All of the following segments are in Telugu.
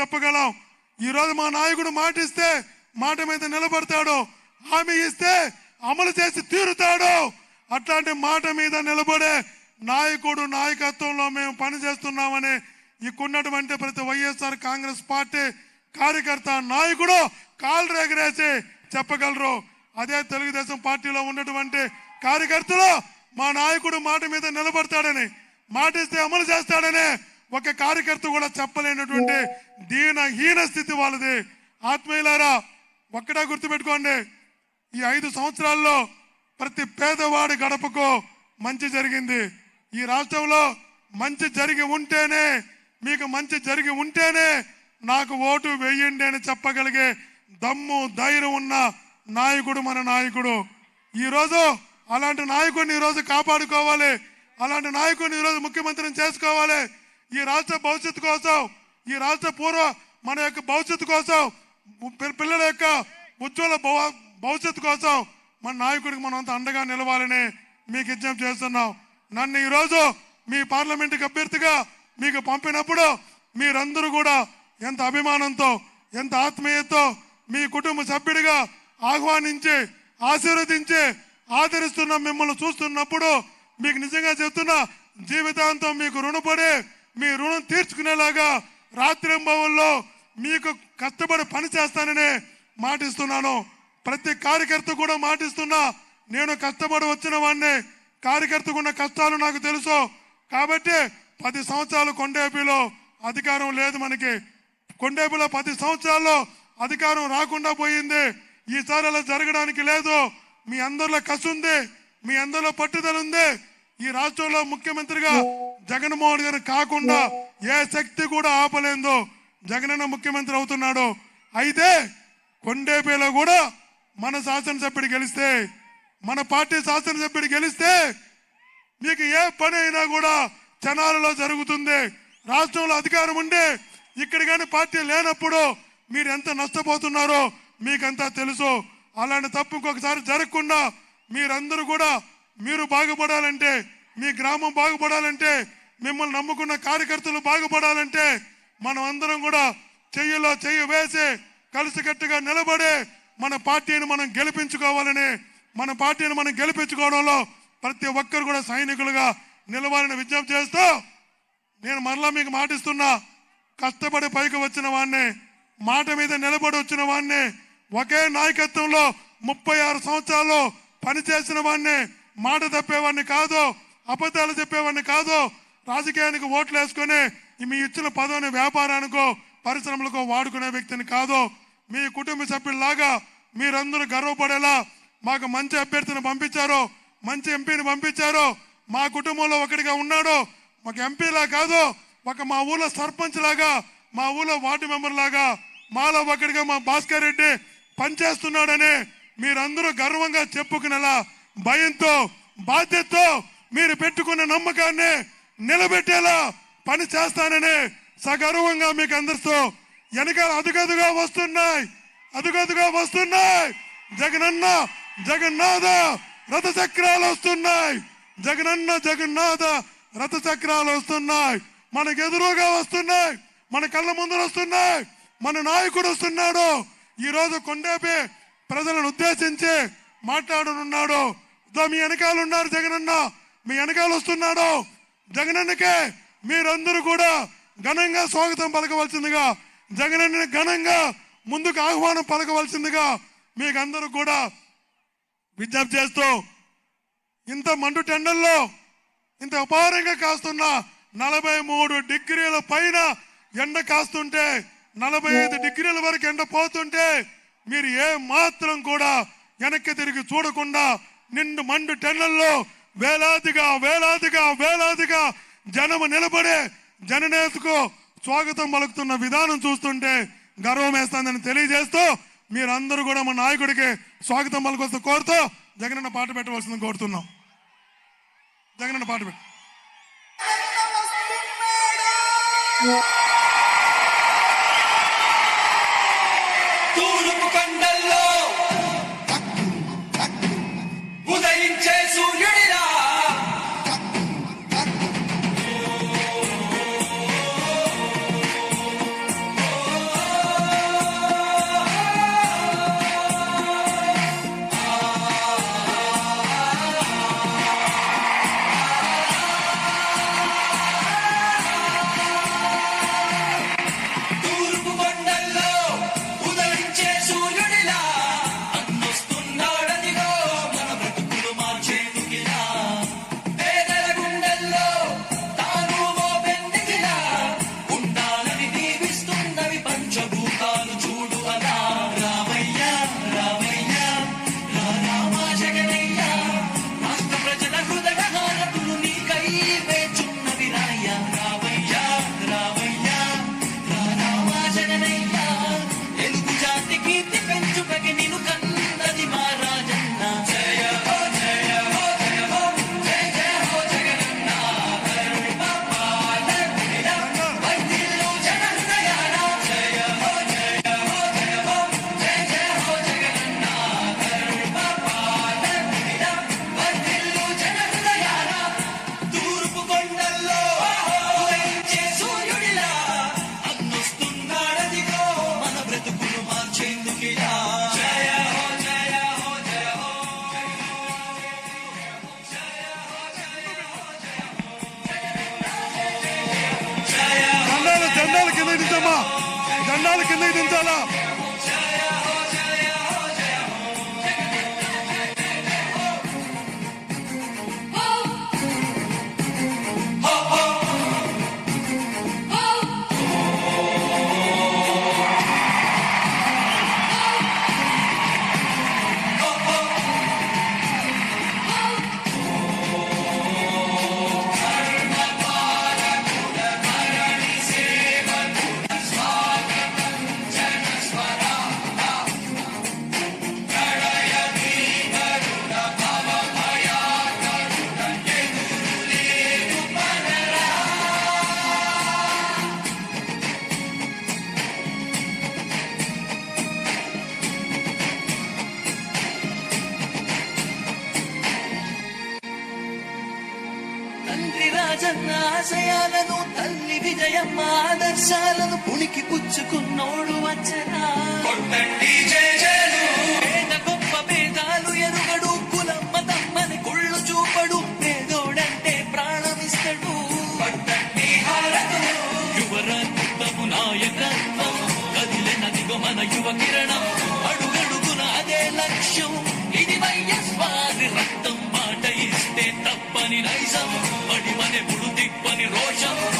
చెప్పగలం. ఈ రోజు మా నాయకుడు మాటిస్తే మాట మీద నిలబడతాడు. హామీ ఇస్తే అమలు చేసి తీరుతాడు. అట్లాంటి మాట మీద నిలబడే నాయకుడు నాయకత్వంలో మేము పనిచేస్తున్నామని ఇక్కడున్నటువంటి ప్రతి వైఎస్ఆర్ కాంగ్రెస్ పార్టీ కార్యకర్త నాయకుడు కాలు రేగరేసి చెప్పగలరు. అదే తెలుగుదేశం పార్టీలో ఉన్నటువంటి కార్యకర్తలు మా నాయకుడు మాట మీద నిలబడతాడని మాటిస్తే అమలు చేస్తాడని ఒక కార్యకర్త కూడా చెప్పలేనటువంటి దీన హీన స్థితి వాళ్ళది. ఆత్మీయులారా ఒక్కడే గుర్తుపెట్టుకోండి ఈ ఐదు సంవత్సరాల్లో ప్రతి పేదవాడి గడపకు మంచి జరిగింది. ఈ రాష్ట్రంలో మంచి జరిగి ఉంటేనే మీకు మంచి జరిగి ఉంటేనే నాకు ఓటు వేయండి అని చెప్పగలిగే దమ్ము ధైర్యం ఉన్న నాయకుడు మన నాయకుడు. ఈరోజు అలాంటి నాయకుడిని ఈరోజు కాపాడుకోవాలి. అలాంటి నాయకుడిని ఈరోజు ముఖ్యమంత్రిని చేసుకోవాలి. ఈ రాష్ట్ర భవిష్యత్తు కోసం ఈ రాష్ట్ర పూర్వ మన యొక్క భవిష్యత్తు కోసం పిల్లల యొక్క ఉజ్వల భవిష్యత్తు కోసం మన నాయకుడికి మనం అంత అండగా నిలవాలని మీకు విజ్ఞప్తి చేస్తున్నాం. నన్ను ఈరోజు మీ పార్లమెంటుకి అభ్యర్థిగా మీకు పంపినప్పుడు మీరందరూ కూడా ఎంత అభిమానంతో ఎంత ఆత్మీయతో మీ కుటుంబ సభ్యుడిగా ఆహ్వానించి ఆశీర్వదించి ఆదరిస్తున్న మిమ్మల్ని చూస్తున్నప్పుడు మీకు నిజంగా చెప్తున్నా జీవితాంతం మీకు రుణపడి మీ రుణం తీర్చుకునేలాగా రాత్రింబవల్లో మీకు కష్టపడి పని చేస్తానని మాటిస్తున్నాను. ప్రతి కార్యకర్త కూడా మాటిస్తున్నా నేను కష్టపడి వచ్చిన వాడిని కార్యకర్తకు ఉన్న కష్టాలు నాకు తెలుసు. కాబట్టి పది సంవత్సరాలు కొండేపీలో అధికారం లేదు మనకి. కొండేపిలో పది సంవత్సరాల్లో అధికారం రాకుండా పోయింది. ఈసారి అలా జరగడానికి లేదు. మీ అందరిలో కసి ఉంది మీ అందరిలో పట్టుదల ఉంది. ఈ రాష్ట్రంలో ముఖ్యమంత్రిగా జగన్మోహన్ గారు కాకుండా ఏ శక్తి కూడా ఆపలేదు జగనన్న ముఖ్యమంత్రి అవుతున్నాడు. అయితే కొండేపీలో కూడా మన శాసనసభ్యుడు గెలిస్తే మన పార్టీ శాసనసభ్యుడు గెలిస్తే మీకు ఏ పని అయినా కూడా జనాలలో జరుగుతుంది. రాష్ట్రంలో అధికారం ఉండి ఇక్కడ కానీ పార్టీ లేనప్పుడు మీరు ఎంత నష్టపోతున్నారో మీకంతా తెలుసు. అలాంటి తప్పు ఇంకొకసారి జరగకుండా మీరందరూ కూడా మీరు బాగుపడాలంటే మీ గ్రామం బాగుపడాలంటే మిమ్మల్ని నమ్ముకున్న కార్యకర్తలు బాగుపడాలంటే మనం అందరం కూడా చెయ్యిలో చెయ్యి వేసి కలిసికట్టుగా నిలబడి మన పార్టీని మనం గెలిపించుకోవాలని మన పార్టీని మనం గెలిపించుకోవడంలో ప్రతి ఒక్కరు కూడా సైనికులుగా నిలవాలని విజ్ఞప్తి చేస్తూ నేను మరలా మీకు మాటిస్తున్నా కష్టపడి పైకి వచ్చిన వాడిని మాట మీద నిలబడి వచ్చిన వాడిని ఒకే నాయకత్వంలో ముప్పై ఆరు సంవత్సరాల్లో పనిచేసిన వాడిని మాట తప్పేవాడిని కాదు. అబద్ధాలు చెప్పేవాడిని కాదు. రాజకీయానికి ఓట్లు వేసుకొని మీ ఇచ్చిన పదవిని వ్యాపారానికో పరిశ్రమలకో వాడుకునే వ్యక్తిని కాదు. మీ కుటుంబ సభ్యుల్లాగా మీరందరూ గర్వపడేలా మాకు మంచి అభ్యర్థిని పంపించారు. మంచి ఎంపీని పంపించారు. మా కుటుంబంలో ఒకటిగా ఉన్నాడు. ఒక ఎంపీలా కాదు ఒక మా ఊళ్ళో సర్పంచ్ లాగా మా ఊళ్ళో వార్డు మెంబర్ లాగా మాలో ఒకటిగా మా భాస్కర్ రెడ్డి పనిచేస్తున్నాడని మీరందరూ గర్వంగా చెప్పుకునేలా భయంతో బాధ్యతతో మీరు పెట్టుకున్న నమ్మకాన్ని నిలబెట్టేలా పని చేస్తానని సగర్వంగా మీకు అందరితో వెనకాల అదుగదుగా వస్తున్నాయి అదుగదుగా వస్తున్నాయి. జగనన్న జగన్నాథ రథ చక్రాలు వస్తున్నాయి. జగనన్న జగన్నాథ రథ చక్రాలు వస్తున్నాయి. మనకు ఎదురుగా వస్తున్నాయి మన కళ్ళ ముందర వస్తున్నాయి మన నాయకుడు వస్తున్నాడు. ఈరోజు కొండేపి ప్రజలను ఉద్దేశించి మాట్లాడనున్నాడు. మీ వెనకాల ఉన్నారు జగనన్న. మీ వెనకాల వస్తున్నాడు. జగనన్నకే మీరందరూ కూడా ఘనంగా స్వాగతం పలకవలసిందిగా జగనన్న ఘనంగా ముందుకు ఆహ్వానం పలకవలసిందిగా మీకు అందరూ కూడా విజ్ఞప్తి చేస్తూ ఇంత మండు టెండల్లో ఇంత అపారంగా కాస్తున్న నలభై మూడు డిగ్రీల పైన ఎండ కాస్తుంటే నలభై ఐదు డిగ్రీల వరకు ఎండ పోతుంటే మీరు ఏ మాత్రం కూడా వెనక్కి తిరిగి చూడకుండా నిండు మండు టెండల్లో వేలాదిగా వేలాదిగా వేలాదిగా జనము నిలబడే జననేతకు స్వాగతం పలుకుతున్న విధానం చూస్తుంటే గర్వం వేస్తుందని తెలియజేస్తూ మీరందరూ కూడా మా నాయకుడికి స్వాగతం పలుకొస్తూ కోరుతూ జగనన్న పాట పెట్టవలసింది కోరుతున్నాం. జగనన్న పాట పెట్టు. తూర్పు కండల్లో చండాలు కింద దించాలా తెలుసుకున్నోడు వచ్చరా కొండండి పేద గొప్ప భేదాలు ఎరుగడు కులమ్మ తమ్మని కుళ్ళు చూపడు పేదోడంటే ప్రాణమిస్తడు. యువరాత్మ నాయకత్వం కదిలినదిగో మన యువ కిరణం. అడుగడుగున అదే లక్ష్యం. ఇది వైఎస్వారి రక్తం మాట ఇస్తే తప్పని నైజం. పడి మనెప్పుడు దిప్పని రోషం.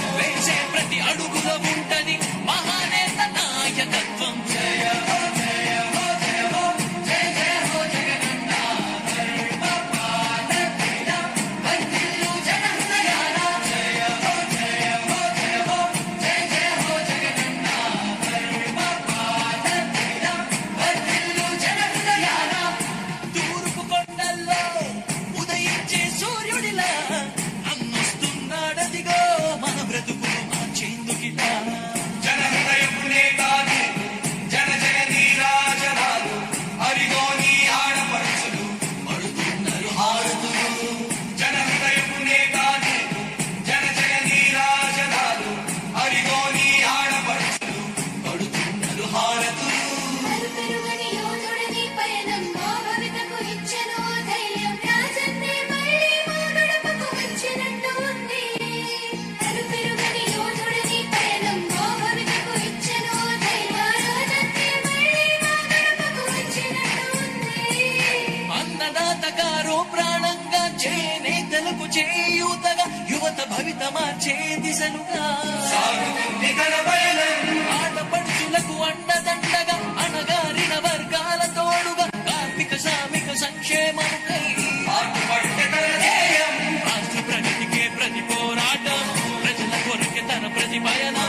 I'm not Maria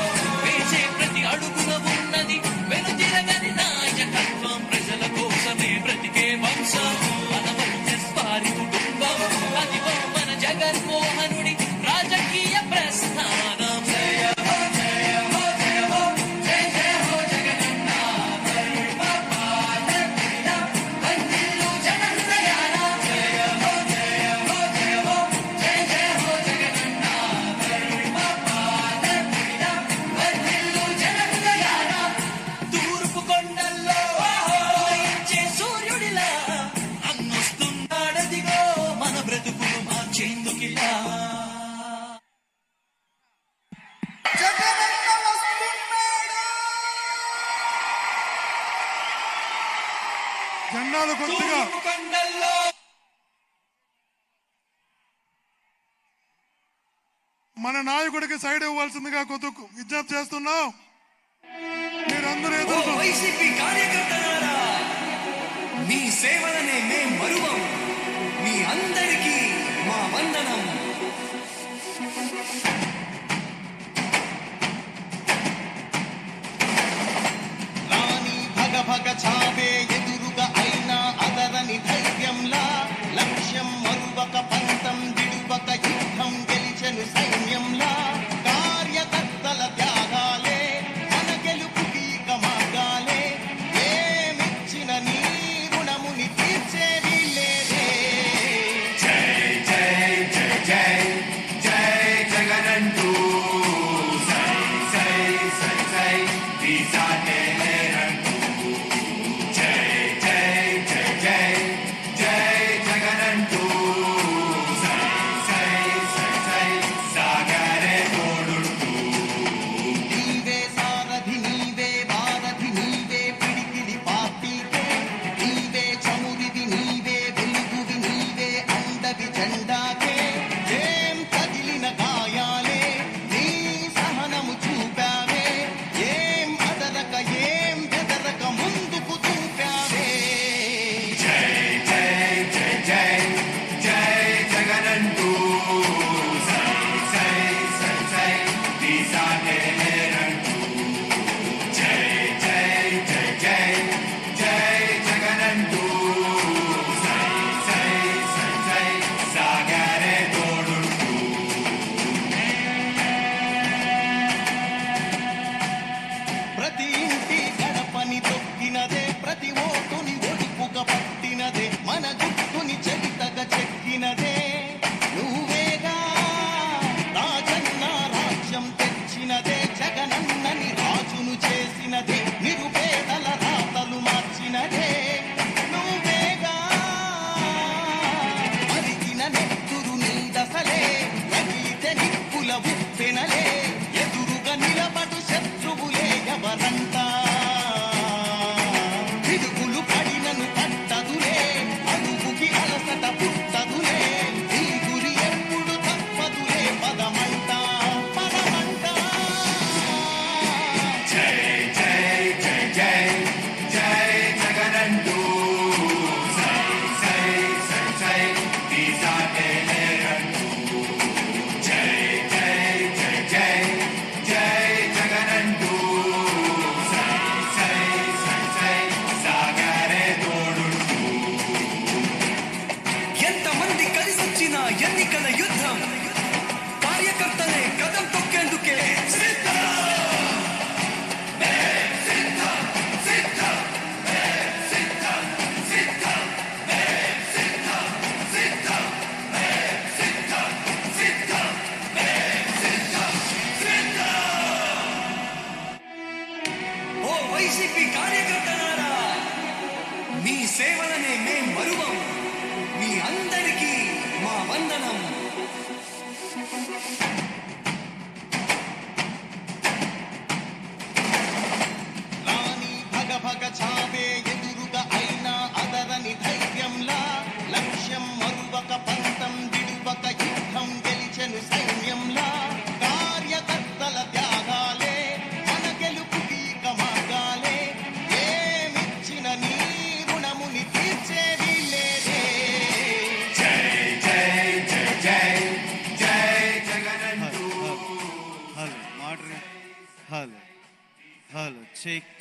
మన నాయకుడికి సైడ్ ఇవ్వాల్సిందిగా కొద్దుకు విజ్ఞప్తి చేస్తున్నాం. మీరందరూ ఏదో వైసీపీ కార్యకర్తలారా మీ సేవలనే మేం మరువం. మీ అందరికీ మా వందనం.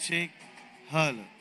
Shake, Harlem.